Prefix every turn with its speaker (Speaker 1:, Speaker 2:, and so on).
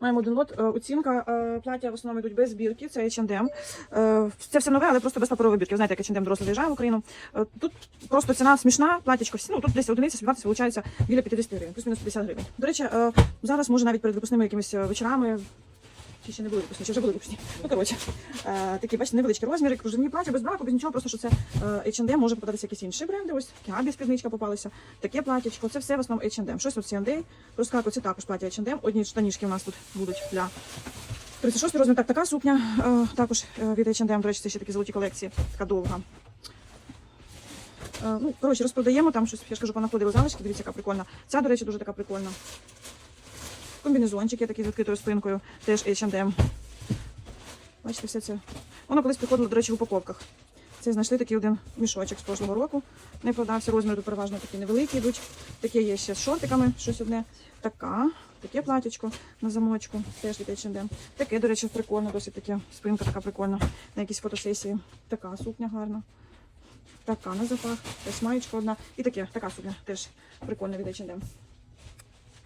Speaker 1: Маємо один лот. Е, Оцінка е, плаття в основному йдуть без бірки, це H&M. Це все нове, але просто без паперової бірки. Ви знаєте, як H&M дорослий заїжджає в Україну. Тут просто ціна смішна, платічко всі. Ну тут десь одиниця співатися виходить біля 50 гривень, плюс-мінус 50 гривень. До речі, зараз може навіть перед випускними якимись вечорами. Чи ще не були випускні, чи вже були випускні. Ну, коротше, е, такі, бачите, невеличкі розміри, кружевні плаття, без браку, без нічого, просто що це H&M, може попадатися якісь інші бренди, ось Кабі спідничка попалися, таке платтячко, це все в основному H&M. Щось от C&A, розкату, це також плаття H&M, одні штанішки у нас тут будуть для 36 розмір, так, така сукня, е, також е, від H&M, до речі, це ще такі золоті колекції, така довга. Е, ну, коротше, розпродаємо, там щось, я ж кажу, понаходили залишки, дивіться, яка прикольна. Ця, до речі, дуже така прикольна. Комбінезончик є такий з відкритою спинкою, теж H&M. Бачите, все це. Воно колись приходило, до речі, в упаковках. Це знайшли такий один мішочок з прошлого року. Не продався. Розміри тут переважно такі невеликі йдуть. Таке є ще з шортиками, щось одне. Така, таке платічко на замочку, теж від H&M. Таке, до речі, прикольно, досить таке. Спинка така прикольна. На якійсь фотосесії. Така сукня гарна. Така на запах. Ось маєчка одна. І таке, така сукня теж прикольна від H&M.